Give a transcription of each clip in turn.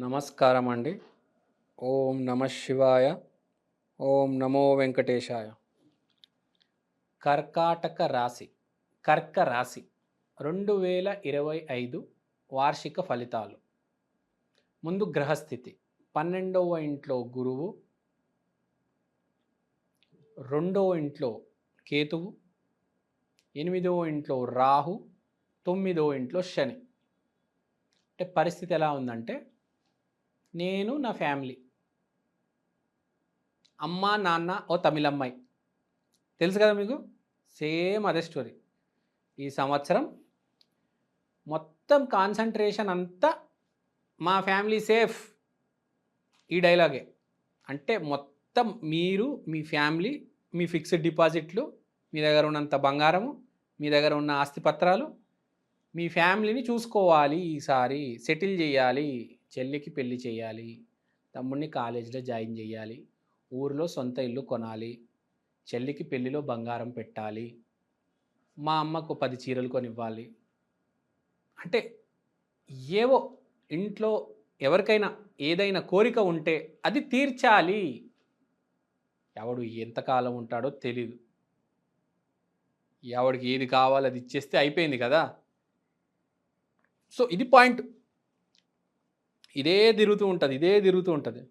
నమస్కారం అండి ఓం నమ శివాయ. ఓం నమో వెంకటేశాయ. కర్కాటక రాశి. కర్క రాశి. రెండు వేల ఇరవై ఐదు వార్షిక ఫలితాలు. ముందు గ్రహస్థితి. పన్నెండవ ఇంట్లో గురువు. రెండవ ఇంట్లో కేతువు. ఎనిమిదవ ఇంట్లో రాహు. తొమ్మిదవ ఇంట్లో శని. అంటే పరిస్థితి ఎలా ఉందంటే నేను నా ఫ్యామిలీ. అమ్మ నాన్న ఓ తమిళమ్మాయి తెలుసు కదా మీకు? సేమ్ అదే స్టోరీ. ఈ సంవత్సరం మొత్తం కాన్సన్ట్రేషన్ అంతా మా ఫ్యామిలీ సేఫ్. ఈ డైలాగే. అంటే మొత్తం మీరు మీ ఫ్యామిలీ మీ ఫిక్స్డ్ డిపాజిట్లు మీ దగ్గర ఉన్నంత బంగారము మీ దగ్గర ఉన్న ఆస్తిపత్రాలు మీ ఫ్యామిలీని చూసుకోవాలి ఈసారి. సెటిల్ చేయాలి. చెల్లికి పెళ్ళి చేయాలి తమ్ముడిని కాలేజీలో జాయిన్ చేయాలి ఊరిలో సొంత ఇల్లు కొనాలి చెల్లికి పెళ్ళిలో బంగారం పెట్టాలి మా అమ్మకు పది చీరలు కొనివ్వాలి. అంటే ఏవో ఇంట్లో ఎవరికైనా ఏదైనా కోరిక ఉంటే అది తీర్చాలి. ఎవడు ఎంతకాలం ఉంటాడో తెలీదు. ఎవడికి ఏది కావాలో అది ఇచ్చేస్తే అయిపోయింది కదా. సో ఇది పాయింట్. ఇదే తిరుగుతూ ఉంటుంది ఇదే తిరుగుతూ ఉంటుంది.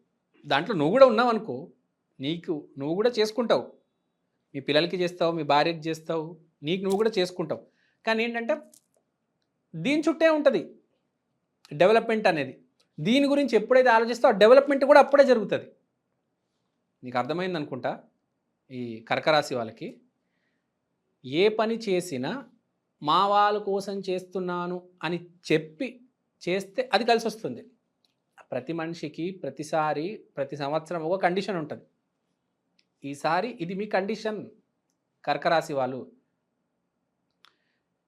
దాంట్లో నువ్వు కూడా ఉన్నావు అనుకో. నీకు నువ్వు కూడా చేసుకుంటావు. మీ పిల్లలకి చేస్తావు మీ భార్యకి చేస్తావు. నీకు నువ్వు కూడా చేసుకుంటావు. కానీ ఏంటంటే దీని చుట్టే ఉంటుంది డెవలప్మెంట్ అనేది. దీని గురించి ఎప్పుడైతే ఆలోచిస్తావు ఆ డెవలప్మెంట్ కూడా అప్పుడే జరుగుతుంది. నీకు అర్థమైంది అనుకుంటా? ఈ కర్కరాశి వాళ్ళకి ఏ పని చేసినా మా వాళ్ళ కోసం చేస్తున్నాను అని చెప్పి చేస్తే అది కలిసి వస్తుంది ప్రతి మనిషికి ప్రతిసారి ప్రతి సంవత్సరం ఒక కండిషన్ ఉంటుంది. ఈసారి ఇది మీ కండిషన్ కర్కరాశి వాళ్ళు.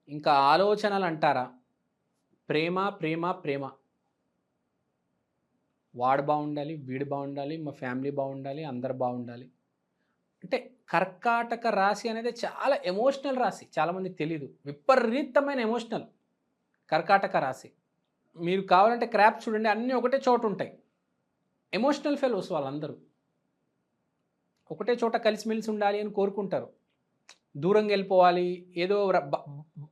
ఇంకా ఆలోచనలు అంటారా? ప్రేమ ప్రేమ ప్రేమ. వాడు బాగుండాలి వీడు బాగుండాలి మా ఫ్యామిలీ బాగుండాలి అందరు బాగుండాలి. అంటే కర్కాటక రాశి అనేది చాలా ఎమోషనల్ రాశి. చాలామందికి తెలియదు విపరీతమైన ఎమోషనల్ కర్కాటక రాశి. మీరు కావాలంటే క్రాప్ చూడండి అన్నీ ఒకటే చోట ఉంటాయి. ఎమోషనల్ ఫెలోస్ వాళ్ళందరూ. ఒకటే చోట కలిసిమెలిసి ఉండాలి అని కోరుకుంటారు. దూరంగా వెళ్ళిపోవాలి ఏదో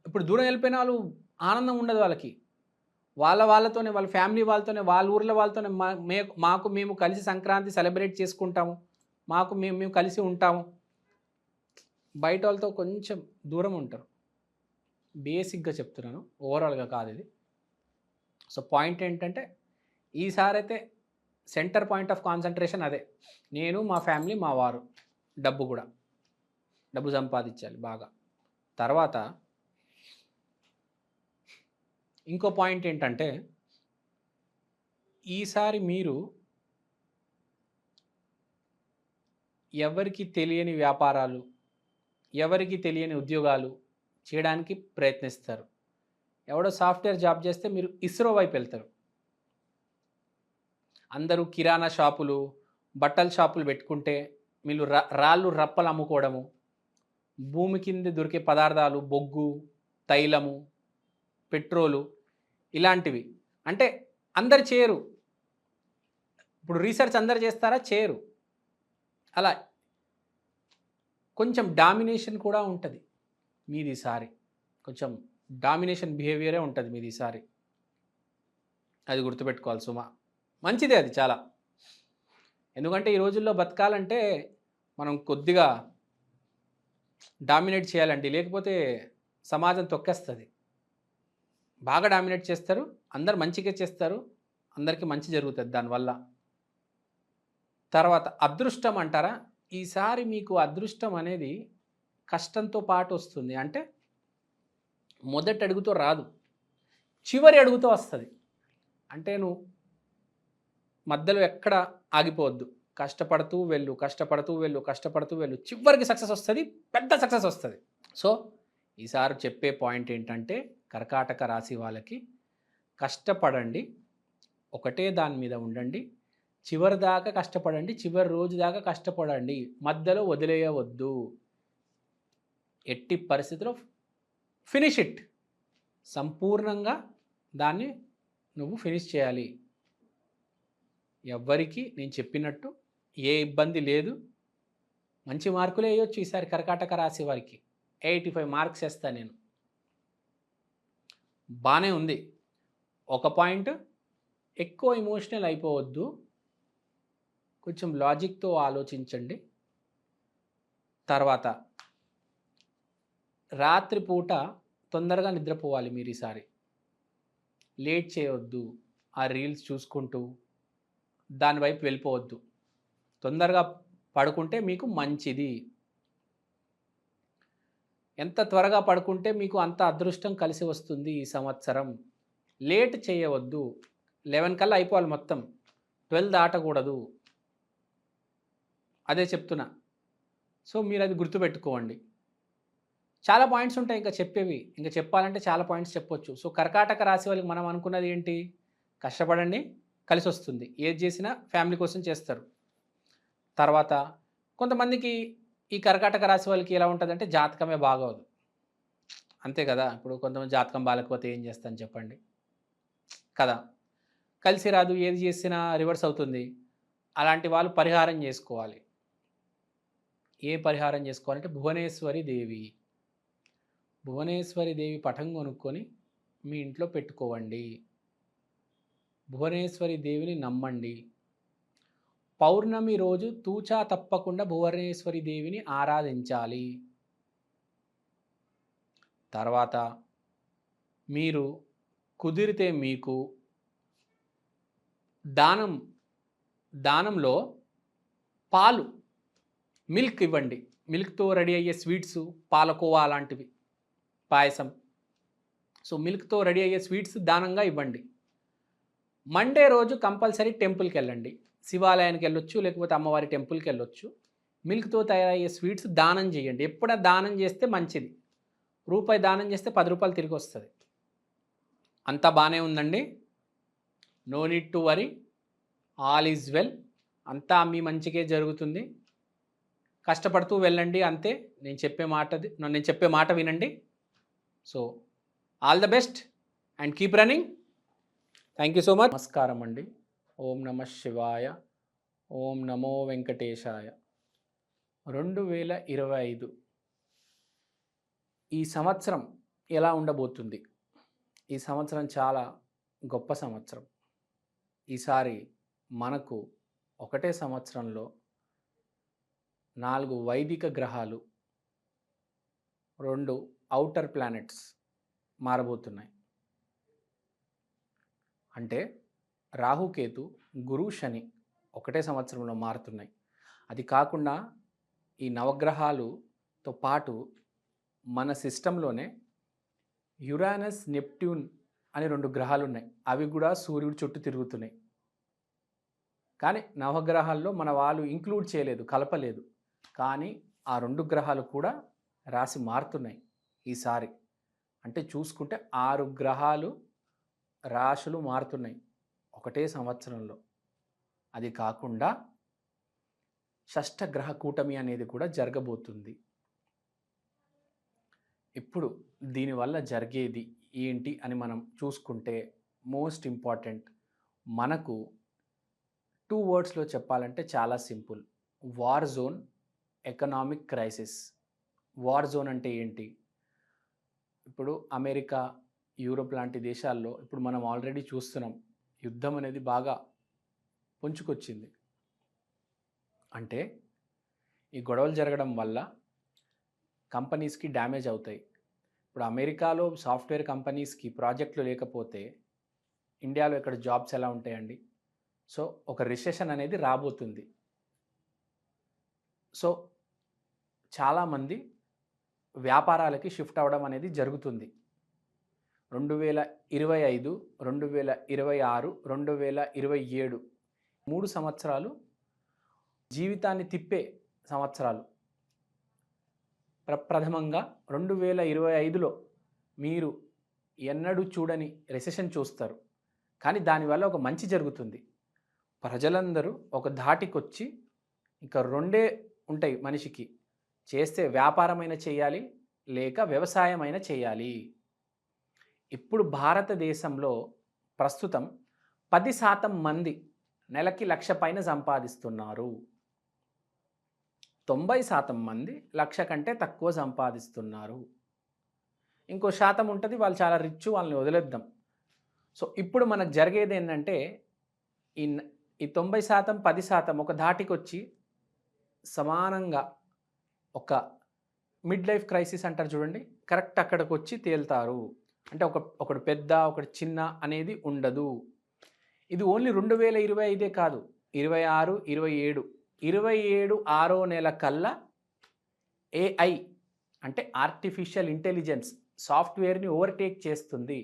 ఇప్పుడు దూరం వెళ్ళిపోయిన వాళ్ళు ఆనందం ఉండదు వాళ్ళకి. వాళ్ళ వాళ్ళతోనే వాళ్ళ ఫ్యామిలీ వాళ్ళతోనే వాళ్ళ ఊర్ల వాళ్ళతోనే మా మే మాకు మేము కలిసి సంక్రాంతి సెలబ్రేట్ చేసుకుంటాము. మాకు మేము మేము కలిసి ఉంటాము. బయట వాళ్ళతో కొంచెం దూరం ఉంటారు. బేసిక్గా చెప్తున్నాను. ఓవరాల్గా కాదు ఇది. సో పాయింట్ ఏంటంటే ఈసారి అయితే సెంటర్ పాయింట్ ఆఫ్ కాన్సన్ట్రేషన్ అదే. నేను మా ఫ్యామిలీ మా వారు. డబ్బు కూడా. డబ్బు సంపాదించాలి బాగా. తర్వాత ఇంకో పాయింట్ ఏంటంటే ఈసారి మీరు ఎవరికి తెలియని వ్యాపారాలు ఎవరికి తెలియని ఉద్యోగాలు చేయడానికి ప్రయత్నిస్తారు? ఎవడో సాఫ్ట్వేర్ జాబ్ చేస్తే మీరు ఇస్రో వైపు వెళ్తారు. అందరూ కిరాణా షాపులు బట్టల షాపులు పెట్టుకుంటే మీరు రా రాళ్ళు రప్పలు అమ్ముకోవడము భూమి కింద దొరికే పదార్థాలు బొగ్గు తైలము పెట్రోలు ఇలాంటివి. అంటే అందరు చేయరు. ఇప్పుడు రీసెర్చ్ అందరు చేస్తారా? చేయరు. అలా కొంచెం డామినేషన్ కూడా ఉంటుంది. మీది సారీ. కొంచెం డామినేషన్ బిహేవియరే ఉంటుంది మీది ఈసారి. అది గుర్తుపెట్టుకోవాలి సుమా. మంచిదే అది చాలా. ఎందుకంటే ఈ రోజుల్లో బతకాలంటే మనం కొద్దిగా డామినేట్ చేయాలండి. లేకపోతే సమాజం తొక్కేస్తుంది. బాగా డామినేట్ చేస్తారు అందరు మంచిగా చేస్తారు అందరికీ మంచి జరుగుతుంది దానివల్ల. తర్వాత అదృష్టం అంటారా? ఈసారి మీకు అదృష్టం అనేది కష్టంతో పాటు వస్తుంది. అంటే మొదటి అడుగుతో రాదు. చివరి అడుగుతో వస్తుంది. అంటే నువ్వు మధ్యలో ఎక్కడ ఆగిపోవద్దు. కష్టపడుతూ వెళ్ళు కష్టపడుతూ వెళ్ళు కష్టపడుతూ వెళ్ళు. చివరికి సక్సెస్ వస్తుంది పెద్ద సక్సెస్ వస్తుంది. సో ఈసారి చెప్పే పాయింట్ ఏంటంటే కర్కాటక రాశి వాళ్ళకి కష్టపడండి ఒకటే దాని మీద ఉండండి. చివరి దాకా కష్టపడండి చివరి రోజు దాకా కష్టపడండి. మధ్యలో వదిలేయవద్దు. ఎట్టి పరిస్థితిలో ఫినిష్ ఇట్ సంపూర్ణంగా దాన్ని నువ్వు ఫినిష్ చేయాలి. ఎవ్వరికి నేను చెప్పినట్టు ఏ ఇబ్బంది లేదు. మంచి మార్కులే వేయొచ్చు ఈసారి కర్కాటక రాశి వారికి. ఎయిటీ ఫైవ్ మార్క్స్ వేస్తాను నేను. బాగానే ఉంది. ఒక పాయింట్ ఎక్కువ ఇమోషనల్ అయిపోవద్దు. కొంచెం లాజిక్తో ఆలోచించండి. తర్వాత రాత్రిపూట తొందరగా నిద్రపోవాలి మీరు ఈసారి. లేట్ చేయవద్దు. ఆ రీల్స్ చూసుకుంటూ దాని వైపు వెళ్ళిపోవద్దు. తొందరగా పడుకుంటే మీకు మంచిది. ఎంత త్వరగా పడుకుంటే మీకు అంత అదృష్టం కలిసి వస్తుంది ఈ సంవత్సరం. లేట్ చేయవద్దు. లెవెన్ కల్లా అయిపోవాలి మొత్తం. ట్వెల్వ్ దాటకూడదు. అదే చెప్తున్నా. సో మీరు అది గుర్తుపెట్టుకోండి. చాలా పాయింట్స్ ఉంటాయి ఇంకా చెప్పేవి. ఇంకా చెప్పాలంటే చాలా పాయింట్స్ చెప్పొచ్చు. సో కర్కాటక రాశి వాళ్ళకి మనం అనుకున్నది ఏంటి? కష్టపడండి కలిసి వస్తుంది ఏది చేసినా ఫ్యామిలీ కోసం చేస్తారు. తర్వాత కొంతమందికి ఈ కర్కాటక రాశి వాళ్ళకి ఎలా ఉంటుందంటే జాతకమే బాగోదు. అంతే కదా? ఇప్పుడు కొంతమంది జాతకం బాగాలేకపోతే ఏం చేస్తాను చెప్పండి. కదా? కలిసి రాదు ఏది చేసినా రివర్స్ అవుతుంది. అలాంటి వాళ్ళు పరిహారం చేసుకోవాలి. ఏ పరిహారం చేసుకోవాలంటే భువనేశ్వరి దేవి. భువనేశ్వరి దేవి పటం కొనుక్కొని మీ ఇంట్లో పెట్టుకోవండి. భువనేశ్వరి దేవిని నమ్మండి. పౌర్ణమి రోజు తూచా తప్పకుండా భువనేశ్వరి దేవిని ఆరాధించాలి. తర్వాత మీరు కుదిరితే మీకు దానం దానంలో పాలు మిల్క్ ఇవ్వండి. మిల్క్తో రెడీ అయ్యే స్వీట్స్ పాలకోవా లాంటివి. పాయసం. సో మిల్క్తో రెడీ అయ్యే స్వీట్స్ దానంగా ఇవ్వండి. మండే రోజు కంపల్సరీ టెంపుల్కి వెళ్ళండి. శివాలయానికి వెళ్ళొచ్చు లేకపోతే అమ్మవారి టెంపుల్కి వెళ్ళొచ్చు. మిల్క్తో తయారయ్యే స్వీట్స్ దానం చేయండి. ఎప్పుడైనా దానం చేస్తే మంచిది. రూపాయి దానం చేస్తే పది రూపాయలు తిరిగి వస్తుంది. అంతా బాగానే ఉందండి. No need to worry. All is well. అంతా మీ మంచికే జరుగుతుంది. కష్టపడుతూ వెళ్ళండి అంతే. నేను చెప్పే మాట నేను చెప్పే మాట వినండి. So all the best and keep running thank you so much నమస్కారం అండి. ఓం నమ శివాయ. ఓం నమో వెంకటేశాయ. రెండు వేల ఇరవై ఐదు ఈ సంవత్సరం ఎలా ఉండబోతుంది? ఈ సంవత్సరం చాలా గొప్ప సంవత్సరం. ఈసారి మనకు ఒకటే సంవత్సరంలో నాలుగు వైదిక గ్రహాలు రెండు ఔటర్ ప్లానెట్స్ మారబోతున్నాయి. అంటే రాహుకేతు గురు శని ఒకటే సంవత్సరంలో మారుతున్నాయి. అది కాకుండా ఈ నవగ్రహాలుతో పాటు మన సిస్టంలోనే యురానస్ నెప్ట్యూన్ అని రెండు గ్రహాలు ఉన్నాయి అవి కూడా సూర్యుడు చుట్టూ తిరుగుతున్నాయి. కానీ నవగ్రహాల్లో మన వాళ్ళు ఇంక్లూడ్ చేయలేదు కలపలేదు. కానీ ఆ రెండు గ్రహాలు కూడా రాసి మారుతున్నాయి. ఈసారి. అంటే చూసుకుంటే ఆరు గ్రహాలు రాశులు మారుతున్నాయి ఒకటే సంవత్సరంలో. అది కాకుండా షష్ఠ గ్రహ కూటమి అనేది కూడా జరగబోతుంది. ఇప్పుడు దీనివల్ల జరిగేది ఏంటి అని మనం చూసుకుంటే మోస్ట్ ఇంపార్టెంట్ మనకు టూ వర్డ్స్లో చెప్పాలంటే చాలా simple. War zone economic crisis. War zone అంటే ఏంటి? ఇప్పుడు అమెరికా యూరోప్ లాంటి దేశాల్లో ఇప్పుడు మనం ఆల్రెడీ చూస్తున్నాం యుద్ధం అనేది బాగా పుంజుకొచ్చింది. అంటే ఈ గొడవలు జరగడం వల్ల కంపెనీస్కి డ్యామేజ్ అవుతాయి. ఇప్పుడు అమెరికాలో సాఫ్ట్వేర్ కంపెనీస్కి ప్రాజెక్టులు లేకపోతే ఇండియాలో ఇక్కడ జాబ్స్ ఎలా ఉంటాయండి? సో ఒక రిసెషన్ అనేది రాబోతుంది. సో చాలామంది వ్యాపారాలకి షిఫ్ట్ అవ్వడం అనేది జరుగుతుంది. రెండు వేల ఇరవై ఐదు రెండు వేల ఇరవై ఆరు రెండు వేల ఇరవై ఏడు మూడు సంవత్సరాలు జీవితాన్ని తిప్పే సంవత్సరాలు. ప్రప్రథమంగా రెండు వేల ఇరవై ఐదులో మీరు ఎన్నడూ చూడని రెసెషన్ చూస్తారు. కానీ దానివల్ల ఒక మంచి జరుగుతుంది. ప్రజలందరూ ఒక ధాటికొచ్చి ఇంకా రెండే ఉంటాయి మనిషికి. చేస్తే వ్యాపారమైన చేయాలి లేక వ్యవసాయమైన చేయాలి. ఇప్పుడు భారతదేశంలో ప్రస్తుతం పది శాతం మంది నెలకి లక్ష పైన సంపాదిస్తున్నారు. తొంభై శాతం మంది లక్ష కంటే తక్కువ సంపాదిస్తున్నారు. ఇంకో శాతం ఉంటుంది వాళ్ళు చాలా రిచ్ వాళ్ళని వదిలేద్దాం. సో ఇప్పుడు మనకు జరిగేది ఏంటంటే ఈ ఈ తొంభై శాతం పది శాతం ఒక దాటికొచ్చి సమానంగా ఒక మిడ్ లైఫ్ క్రైసిస్ అంటారు చూడండి. కరెక్ట్ అక్కడికి వచ్చి తేల్తారు. అంటే ఒక ఒకడు పెద్ద ఒకటి చిన్న అనేది ఉండదు. ఇది ఓన్లీ రెండు వేల ఇరవై ఐదే కాదు. ఇరవై ఆరు ఇరవై ఏడు. ఇరవై ఏడు ఆరో నెల కల్లా ఏఐ అంటే ఆర్టిఫిషియల్ ఇంటెలిజెన్స్ సాఫ్ట్వేర్ని ఓవర్టేక్ చేస్తుంది.